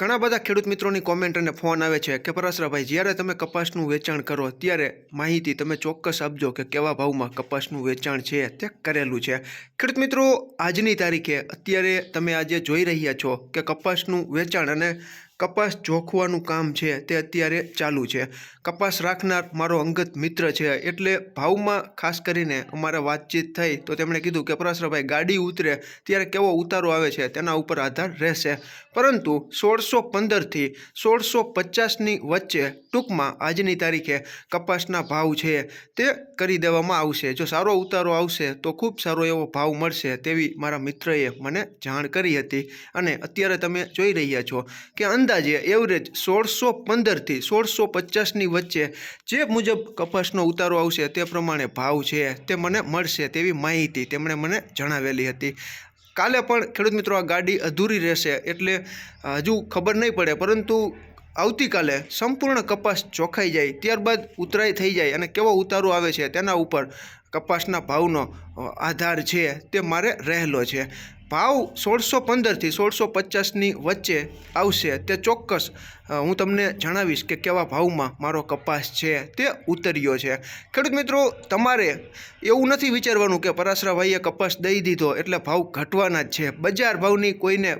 ઘણા બધા ખેડૂત મિત્રોની કોમેન્ટ અને ફોન આવે છે કે પરાસરાભાઈ જ્યારે તમે કપાસનું વેચાણ કરો, ત્યારે માહિતી તમે ચોક્કસ આપજો કે કેવા ભાવમાં કપાસનું વેચાણ છે તે કરેલું છે. ખેડૂત મિત્રો, આજની તારીખે અત્યારે તમે આજે જોઈ રહ્યા છો કે કપાસનું વેચાણ અને કપાસ જોખવાનું કામ છે તે અત્યારે ચાલુ છે. કપાસ રાખનાર મારો અંગત મિત્ર છે. એટલે ભાવમાં ખાસ કરીને અમારે વાતચીત થઈ તો તેમણે કીધું કે પરાશરભાઈ ગાડી ઉતરે ત્યારે કેવો ઉતારો આવે છે તેના ઉપર આધાર રહેશે. પરંતુ સોળસો પંદરથી સોળસો પચાસની વચ્ચે ટૂંકમાં આજની તારીખે કપાસના ભાવ છે તે કરી દેવામાં આવશે. જો સારો ઉતારો આવશે તો ખૂબ સારો એવો ભાવ મળશે તેવી મારા મિત્રએ મને જાણ કરી હતી. અને અત્યારે તમે જોઈ રહ્યા છો કે અંદાજે એવરેજ સોળસો પંદરથી સોળસો પચાસની વચ્ચે જે મુજબ કપાસનો ઉતારો આવશે તે પ્રમાણે ભાવ છે તે મને મળશે તેવી માહિતી તેમણે મને જણાવેલી હતી. કાલે પણ ખેડૂત મિત્રો આ ગાડી અધૂરી રહેશે એટલે હજુ ખબર નહીં પડે, પરંતુ આવતીકાલે સંપૂર્ણ કપાસ ચોખાઈ જાય, ત્યારબાદ ઉતરાઈ થઈ જાય અને કેવો ઉતારો આવે છે તેના ઉપર કપાસના ભાવનો આધાર છે તે મારે રહેલો છે. ભાવ સોળસો પંદરથી સોળસો પચાસની વચ્ચે આવશે. તે ચોક્કસ હું તમને જણાવીશ કે કેવા ભાવમાં મારો કપાસ છે તે ઉતર્યો છે. ખેડૂત મિત્રો, તમારે એવું નથી વિચારવાનું કે પરાશરાભાઈએ કપાસ દઈ દીધો એટલે ભાવ ઘટવાના જ છે. બજાર ભાવની કોઈને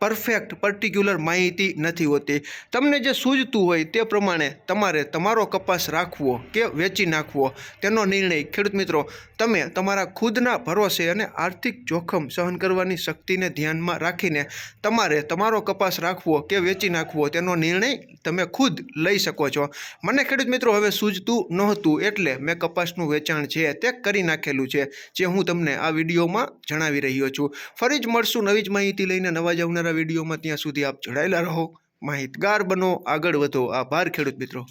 પરફેક્ટ પર્ટિક્યુલર માહિતી નથી હોતી. તમને જે સૂઝતું હોય તે પ્રમાણે તમારે તમારો કપાસ રાખવો કે વેચી નાખવો, તેનો નિર્ણય ખેડૂત મિત્રો, તમે તમારા ખુદના ભરોસે અને આર્થિક જોખમ સહન કરવાની શક્તિને ધ્યાનમાં રાખીને તમારે તમારો કપાસ રાખવો કે વેચી નાખવો તેનો નિર્ણય તમે ખુદ લઈ શકો છો. મને ખેડૂત મિત્રો, હવે સૂઝતું નહોતું એટલે મેં કપાસનું વેચાણ છે તે કરી નાખેલું છે, જે હું તમને આ વિડીયોમાં જણાવી રહ્યો છું. ફરી જ મળશું નવી જ માહિતી લઈને નવા જ આવનારા વિડીયોમાં. ત્યાં સુધી આપ જોડાયેલા રહો. માહિતગાર બનો. આગળ વધો. આભાર ખેડૂત મિત્રો.